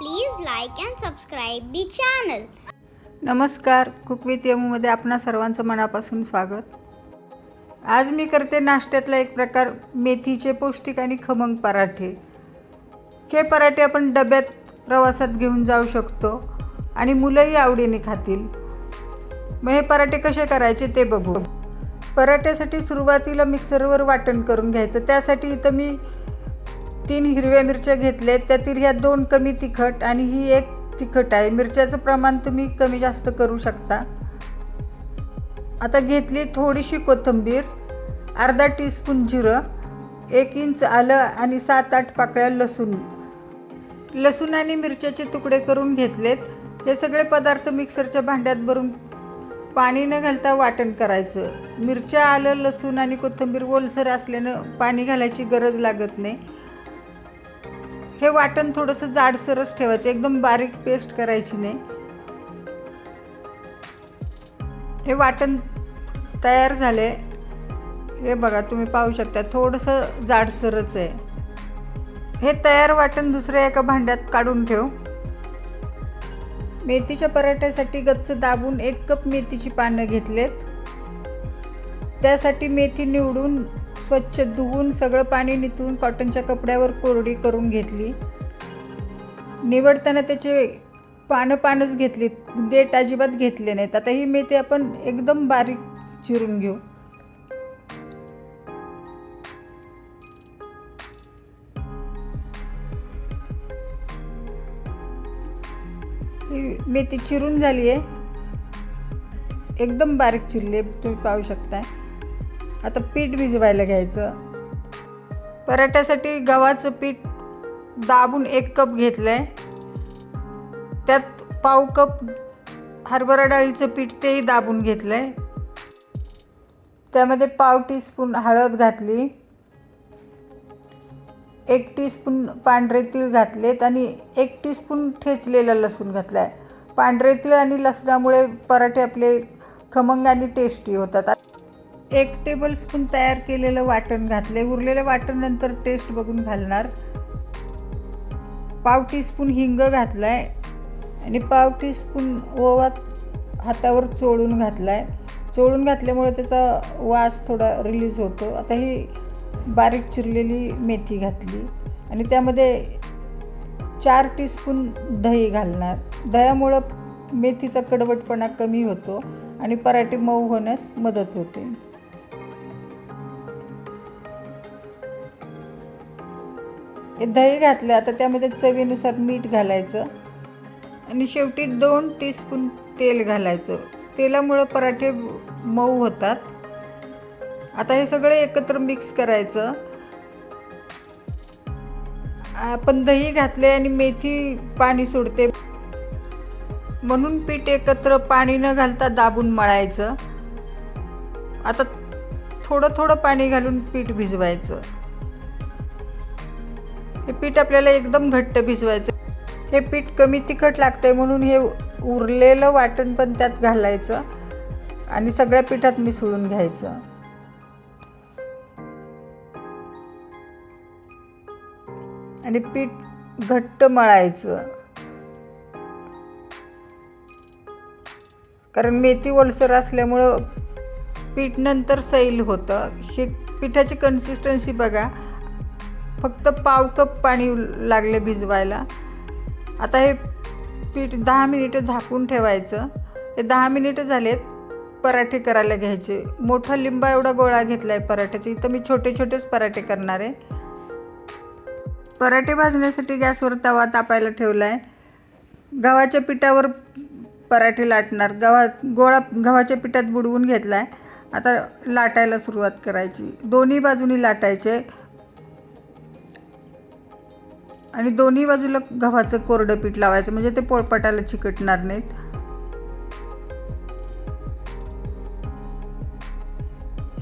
Please like and subscribe the channel नमस्कार cook with यमूमध्ये आपणा सर्वांचं मनापासून स्वागत. आज मी करते नाश्त्यातला एक प्रकार मेथीचे पौष्टिक आणि खमंग पराठे. हे पराठे आपण डब्यात प्रवासात घेऊन जाऊ शकतो आणि मुलंही आवडीने खातील. मग हे पराठे कसे करायचे ते बघू. पराठ्यासाठी सुरुवातीला मिक्सरवर वाटण करून घ्यायचं. त्यासाठी इथं मी तीन हिरव्या मिरच्या घेतल्या आहेत त्यातील ह्या दोन कमी तिखट आणि ही एक तिखट आहे. मिरच्याचं प्रमाण तुम्ही कमी जास्त करू शकता. आता घेतली थोडीशी कोथिंबीर अर्धा टीस्पून जिरं एक इंच आलं आणि सात आठ पाकळ्या लसूण. लसूण आणि मिरच्याचे तुकडे करून घेतलेत. हे सगळे पदार्थ मिक्सरच्या भांड्यात भरून पाणी न घालता वाटण करायचं. मिरच्या आलं लसूण आणि कोथिंबीर ओलसर असल्यानं पाणी घालायची गरज लागत नाही. हे वाटण थोडंसं जाडसरच ठेवायचं. एकदम बारीक पेस्ट करायची नाही. हे वाटण तयार झाले. हे बघा तुम्ही पाहू शकता थोडंसं जाडसरच आहे. हे तयार वाटण दुसऱ्या एका भांड्यात काढून ठेव. मेथीच्या पराठ्यासाठी गच्च दाबून एक कप मेथीची पानं घेतलेत. त्यासाठी मेथी निवडून स्वच्छ धुवून सगळं पाणी निथळून कॉटनच्या कपड्यावर कोरडी करून घेतली. निवडताना त्याचे पानं पानच घेतली देठ अजिबात घेतले नाहीत. आता ही मेथी आपण एकदम बारीक चिरून घेऊ. मेथी चिरून झाली आहे एकदम बारीक चिरली आहे तुम्ही पाहू शकताय. आता पीठ भिजवायला घ्यायचं. पराठ्यासाठी गव्हाचं पीठ दाबून एक कप घेतलं आहे त्यात पाव कप हरभरा डाळीचं पीठ तेही दाबून घेतलं आहे त्यामध्ये पाव टीस्पून हळद घातली. एक टीस्पून पांढरे तीळ घातलेत आणि एक टीस्पून ठेचलेला लसूण घातला आहे पांढरे तीळ आणि लसणामुळे पराठे आपले खमंग आणि टेस्टी होतात. एक टेबलस्पून तयार केलेलं वाटण घातले उरलेलं वाटण नंतर टेस्ट बघून घालणार. पाव टीस्पून हिंग घातला आहे आणि पाव टीस्पून ओवा हातावर चोळून घातला आहे चोळून घातल्यामुळे त्याचा वास थोडा रिलीज होतो. आता ही बारीक चिरलेली मेथी घातली. आणि त्यामध्ये चार टीस्पून दही घालणार. दह्यामुळं मेथीचा कडवटपणा कमी होतो आणि पराठे मऊ होण्यास मदत होते. हे दही घातलं आता त्यामध्ये चवीनुसार मीठ घालायचं. आणि शेवटी दोन टीस्पून तेल घालायचं. तेलामुळं पराठे मऊ होतात. आता हे सगळं एकत्र मिक्स करायचं. आपण दही घातले आणि मेथी पाणी सोडते. म्हणून पीठ एकत्र पाणी न घालता दाबून मळायचं. आता थोडं थोडं पाणी घालून पीठ भिजवायचं. हे पीठ आपल्याला एकदम घट्ट भिजवायचं. हे पीठ कमी तिखट लागतं आहे म्हणून हे उरलेलं वाटण पण त्यात घालायचं आणि सगळ्या पिठात मिसळून घ्यायचं. आणि पीठ घट्ट मळायचं. कारण मेथी ओलसर असल्यामुळं पीठ नंतर सैल होतं. हे पिठाची कन्सिस्टन्सी बघा. फक्त पाव कप पाणी लागले भिजवायला. आता हे पीठ दहा मिनिटं झाकून ठेवायचं. हे दहा मिनिटं झालेत पराठे करायला घ्यायचे. मोठा लिंबा एवढा गोळा घेतला आहे पराठ्याची. इथं मी छोटे छोटेच पराठे करणार आहे. पराठे भाजण्यासाठी गॅसवर तवा तापायला ठेवला आहे गव्हाच्या पिठावर पराठे लाटणार. गव्हा गोळा गव्हाच्या पिठात बुडवून घेतला आहे आता लाटायला सुरुवात करायची. दोन्ही बाजूनी लाटायचे. आणि दोन्ही बाजूला गव्हाचं कोरडं पीठ लावायचं म्हणजे ते पोळपाटाला चिकटणार नाहीत.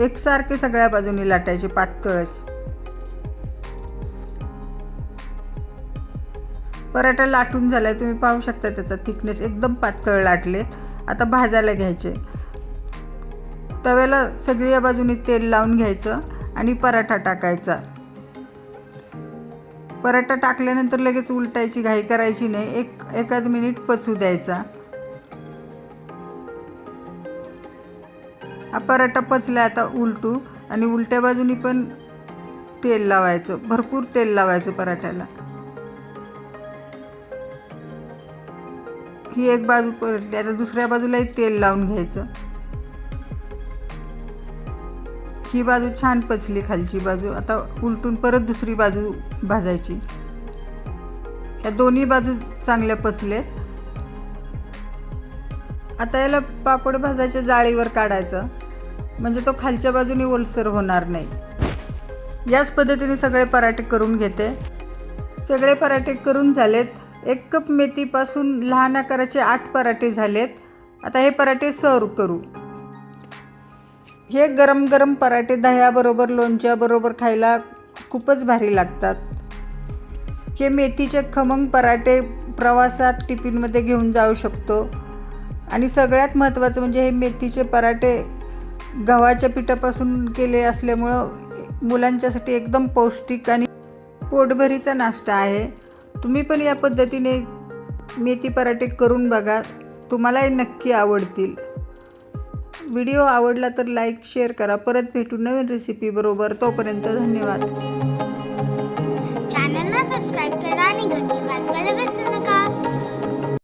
एकसारखे सगळ्या बाजूनी लाटायचे पातळच पराठा लाटून झालाय तुम्ही पाहू शकता त्याचा थिकनेस एकदम पातळ लाटलेत. आता भाजायला घ्यायचे. तव्याला सगळी या बाजूनी तेल लावून घ्यायचं आणि पराठा टाकायचा. पराठा टाकल्यानंतर लगेच उलटायची घाई करायची नाही. एक एखाद मिनिट पचू द्यायचा. हा पराठा पचला आता उलटू आणि उलट्या बाजूनी पण तेल लावायचं. भरपूर तेल लावायचं पराठ्याला. ही एक बाजू पलटली. आता दुसऱ्या बाजूलाही तेल लावून घ्यायचं. ही बाजू छान पचली खालची बाजू. आता उलटून परत दुसरी बाजू भाजायची. या दोन्ही बाजू चांगल्या पचलेत. आता याला पापड भाजायच्या जाळीवर काढायचं. म्हणजे तो खालच्या बाजूने ओलसर होणार नाही. याच पद्धतीने सगळे पराठे करून घेते. सगळे पराठे करून झालेत. एक कप मेथीपासून लहान आकाराचे आठ पराठे झालेत. आता हे पराठे सर्व करू. हे गरम गरम पराठे दह्याबरोबर लोणच्याबरोबर खायला खूपच भारी लागतात. हे मेथीचे खमंग पराठे प्रवासात टिफिनमध्ये घेऊन जाऊ शकतो. आणि सगळ्यात महत्त्वाचं म्हणजे हे मेथीचे पराठे गव्हाच्या पिठापासून केले असल्यामुळं मुलांच्यासाठी एकदम पौष्टिक आणि पोटभरीचा नाश्ता आहे. तुम्ही पण या पद्धतीने मेथी पराठे करून बघा. तुम्हालाही नक्की आवडतील. व्हिडिओ आवडला तर लाईक शेअर करा. परत भेटू नवीन रेसिपीबरोबर तोपर्यंत धन्यवाद. चॅनलला सबस्क्राईब करा आणि घंटी